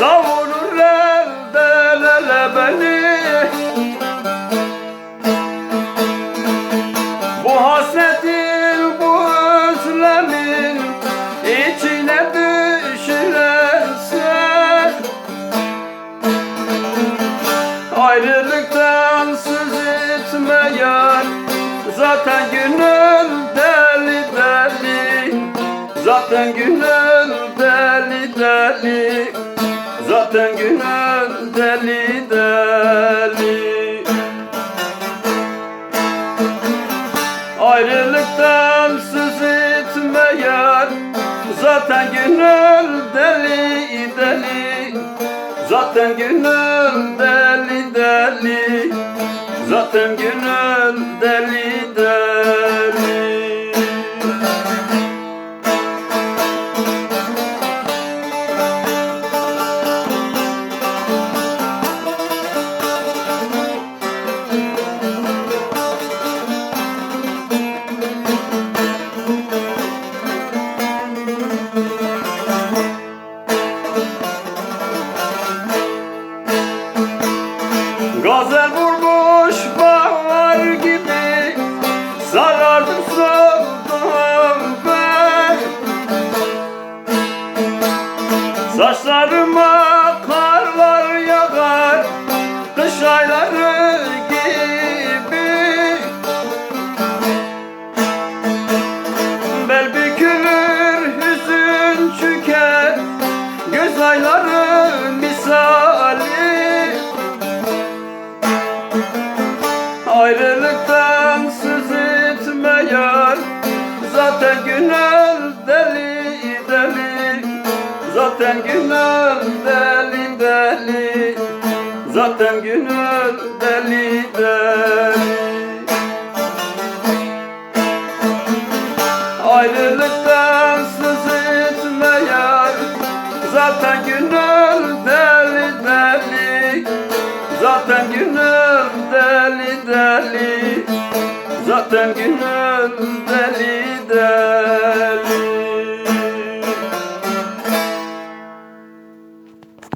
Savunur elden ele beni. Bu hasretin bu özlemin içine düşürsen Ayrılıktan söz etmeyen Zaten gönül deli deli. Zaten gönül deli deli. Zaten gönül deli deli. Ayrılıktan söz etmeyen Zaten gönül deli deli. Zaten gönül deli deli. Zaten deli deli Gazel vurmuş bahar gibi Sarardım soldum ben. Saçlarıma karlar yağar Kış ayları gibi. Bel bükülür hüzün çöker Göz ayları misali Ayrılıktan söz etmeyen Zaten gönül deli deli. Zaten gönül deli deli. Zaten gönül deli deli. Ayrılıktan söz etmeyen Zaten gönül deli deli Gönül deli deli Zaten gönül deli deli